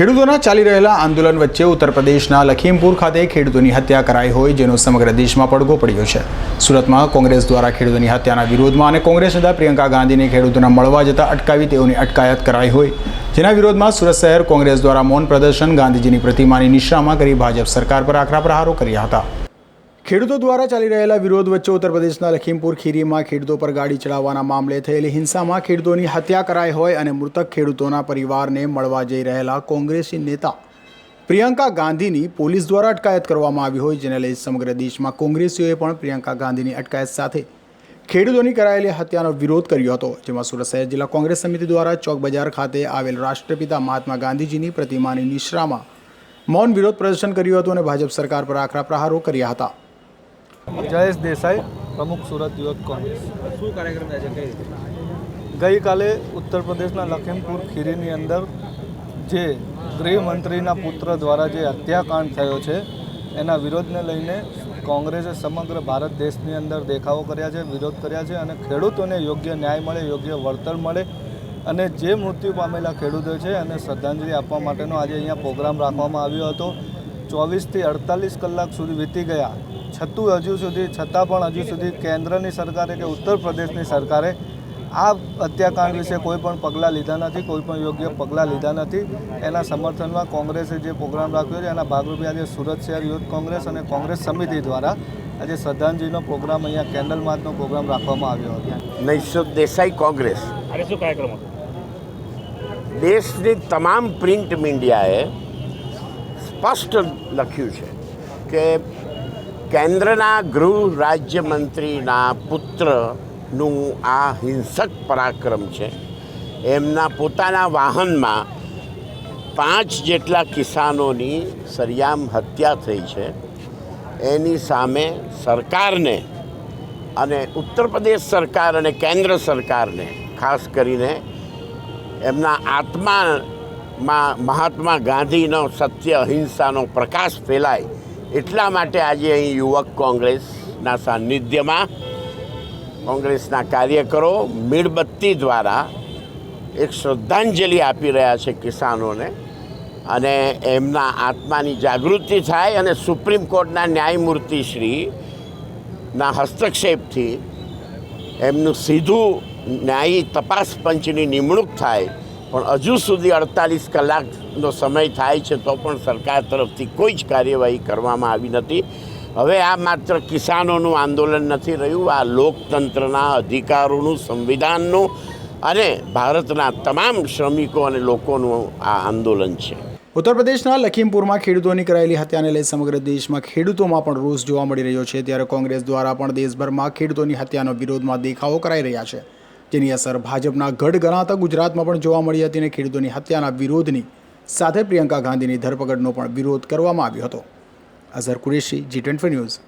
ખેડૂતોના ચાલી રહેલા આંદોલન વચ્ચે ઉત્તર પ્રદેશના લખીમપુર ખાતે ખેડૂતોની હત્યા કરાઈ હોય જેનો સમગ્ર દેશમાં પડઘો પડ્યો છે. સુરતમાં કોંગ્રેસ દ્વારા ખેડૂતોની હત્યાના વિરોધમાં અને કોંગ્રેસ નેતા પ્રિયંકા ગાંધીને ખેડૂતોના મળવા જતા અટકાવી તેઓની અટકાયત કરાઈ હોય. જેના વિરોધમાં સુરત શહેર કોંગ્રેસ દ્વારા મૌન પ્રદર્શન, ગાંધીજીની પ્રતિમાની નિશામાં કરી ભાજપ સરકાર પર આકરા પ્રહારો કર્યા હતા. ખેડૂતો દ્વારા ચાલી રહેલા વિરોધ વચ્ચે ઉત્તર પ્રદેશના લખીમપુર ખીરીમાં ખેડૂતો પર ગાડી ચડાવવાના મામલે થયેલી હિંસામાં ખેડૂતોની હત્યા કરાઈ હોય અને મૃતક ખેડૂતોના પરિવારને મળવા જઈ રહેલા કોંગ્રેસી નેતા પ્રિયંકા ગાંધીની પોલીસ દ્વારા અટકાયત કરવામાં આવી હોય જેને લઈ સમગ્ર દેશમાં કોંગ્રેસીઓએ પણ પ્રિયંકા ગાંધીની અટકાયત સાથે ખેડૂતોની કરાયેલી હત્યાનો વિરોધ કર્યો હતો, જેમાં સુરત શહેર જિલ્લા કોંગ્રેસ સમિતિ દ્વારા ચોક બજાર ખાતે આવેલ રાષ્ટ્રપિતા મહાત્મા ગાંધીજીની પ્રતિમાની નિશ્રામાં મૌન વિરોધ પ્રદર્શન કર્યું હતું અને ભાજપ સરકાર પર આકરા પ્રહારો કર્યા હતા. જયેશ દેસાઈ પ્રમુખ સુરત યુવક કોંગ્રેસ. શું કાર્યક્રમ છે? ગઈકાલે ઉત્તર પ્રદેશના લખીમપુર ખીરીની અંદર જે ગૃહમંત્રીના પુત્ર દ્વારા જે હત્યાકાંડ થયો છે એના વિરોધને લઈને કોંગ્રેસે સમગ્ર ભારત દેશની અંદર દેખાવો કર્યા છે વિરોધ કર્યા છે અને ખેડૂતોને યોગ્ય ન્યાય મળે યોગ્ય વળતર મળે અને જે મૃત્યુ પામેલા ખેડૂતો છે અને શ્રદ્ધાંજલિ આપવા માટેનો આજે અહીંયા પ્રોગ્રામ રાખવામાં આવ્યો હતો. ચોવીસથી અડતાલીસ કલાક સુધી વીતી ગયા. છતું હજુ સુધી છતાં પણ હજુ સુધી કેન્દ્રની સરકારે કે ઉત્તર પ્રદેશની સરકારે આ હત્યાકાંડ વિશે કોઈ પણ પગલાં લીધા નથી કોઈ પણ યોગ્ય પગલાં લીધા નથી. એના સમર્થનમાં કોંગ્રેસે જે પ્રોગ્રામ રાખ્યો છે એના ભાગરૂપે આજે સુરત શહેર યુથ કોંગ્રેસ અને કોંગ્રેસ સમિતિ દ્વારા આજે શ્રદ્ધાંજલિનો પ્રોગ્રામ અહીંયા કેન્ડલ માર્ચનો પ્રોગ્રામ રાખવામાં આવ્યો હતો. નૈસુદ દેસાઈ કોંગ્રેસ. આજે શું કાર્યક્રમ હતો? દેશની તમામ પ્રિન્ટ મીડિયાએ સ્પષ્ટ લખ્યું છે કે કેન્દ્રના ગૃહ રાજ્યમંત્રીના પુત્રનું આ હિંસક પરાક્રમ છે. એમના પોતાના વાહનમાં પાંચ જેટલા કિસાનોની સરિયામ હત્યા થઈ છે. એની સામે સરકારને અને ઉત્તર પ્રદેશ સરકાર અને કેન્દ્ર સરકારને, ખાસ કરીને એમના આત્મામાં મહાત્મા ગાંધીનો સત્ય અહિંસાનો પ્રકાશ ફેલાય એટલા માટે આજે અહીં યુવક કોંગ્રેસના સાનિધ્યમાં કોંગ્રેસના કાર્યકરો મીણબત્તી દ્વારા એક શ્રદ્ધાંજલિ આપી રહ્યા છે કિસાનોને અને એમના આત્માની જાગૃતિ થાય અને સુપ્રીમ કોર્ટના ન્યાયમૂર્તિ શ્રીના હસ્તક્ષેપથી એમનું સીધું ન્યાયી તપાસ પંચની નિમણૂક થાય પણ હજુ સુધી અડતાલીસ કલાકનો સમય થાય છે તો પણ સરકાર તરફથી કોઈ જ કાર્યવાહી કરવામાં આવી નથી. હવે આ માત્ર કિસાનોનું આંદોલન નથી રહ્યું, આ લોકતંત્રના અધિકારોનું, સંવિધાનનું અને ભારતના તમામ શ્રમિકો અને લોકોનું આ આંદોલન છે. ઉત્તર પ્રદેશના લખીમપુરમાં ખેડૂતોની કરાયેલી હત્યાને લઈ સમગ્ર દેશમાં ખેડૂતોમાં પણ રોષ જોવા મળી રહ્યો છે. ત્યારે કોંગ્રેસ દ્વારા પણ દેશભરમાં ખેડૂતોની હત્યાનો વિરોધમાં દેખાવો કરાઈ રહ્યા છે. જેની અસર ભાજપના ગઢ ગણાતા ગુજરાતમાં પણ જોવા મળી હતી અને ખેડૂતોની હત્યાના વિરોધની સાથે પ્રિયંકા ગાંધીની ધરપકડનો પણ વિરોધ કરવામાં આવ્યો હતો. Azhar Qureshi G twenty News